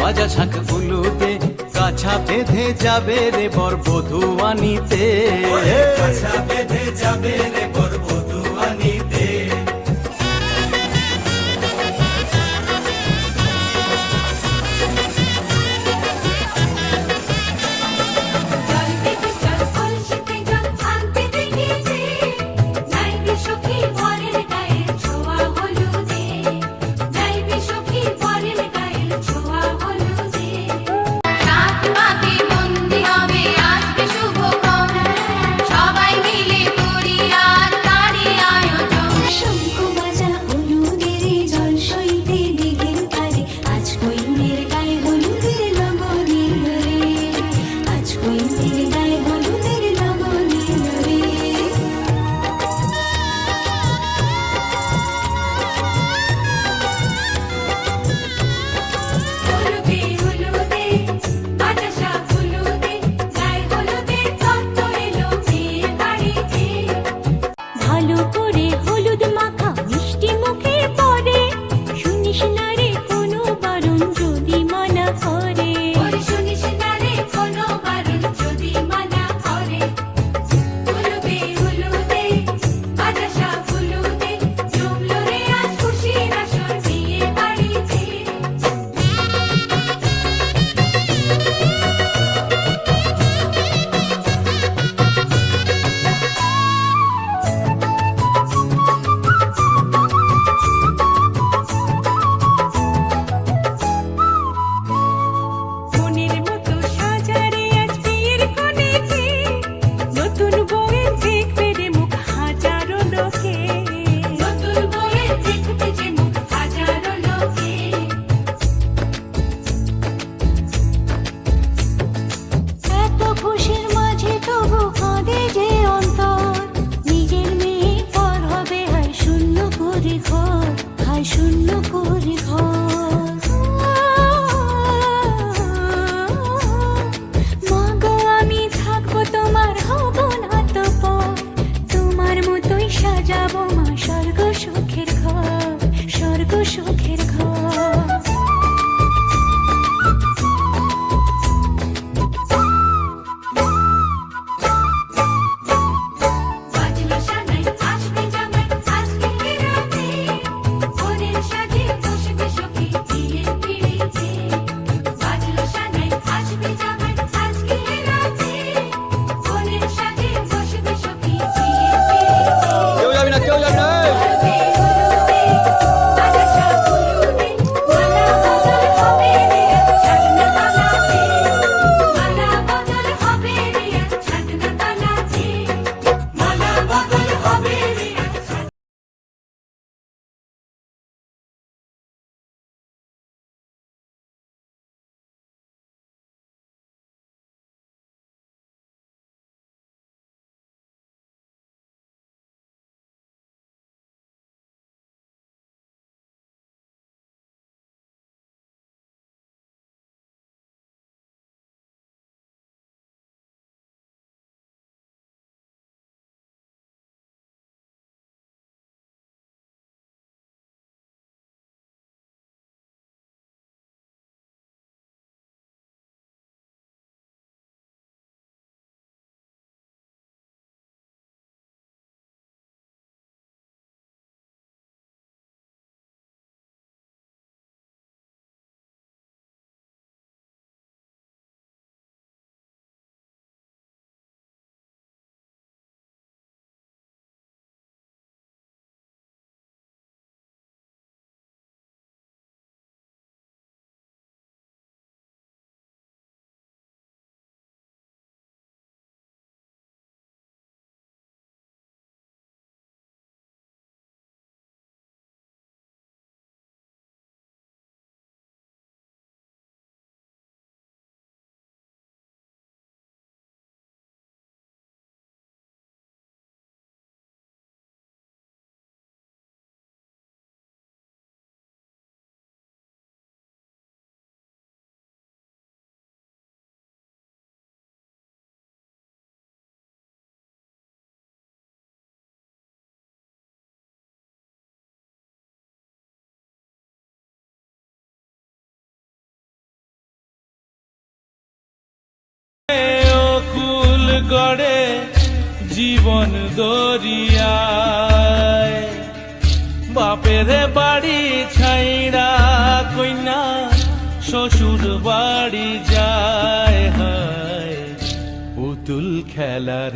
বাজা শাখ ফুলুতে কাছা বেঁধে যাবে রে বর বধু আনিতে কাছা বেঁধে যাবে রে বর জীবন দরিয়ায়। বাপের বাড়ি ছাইড়া কইনা শ্বশুর বাড়ি যায় হায়। পুতুল খেলার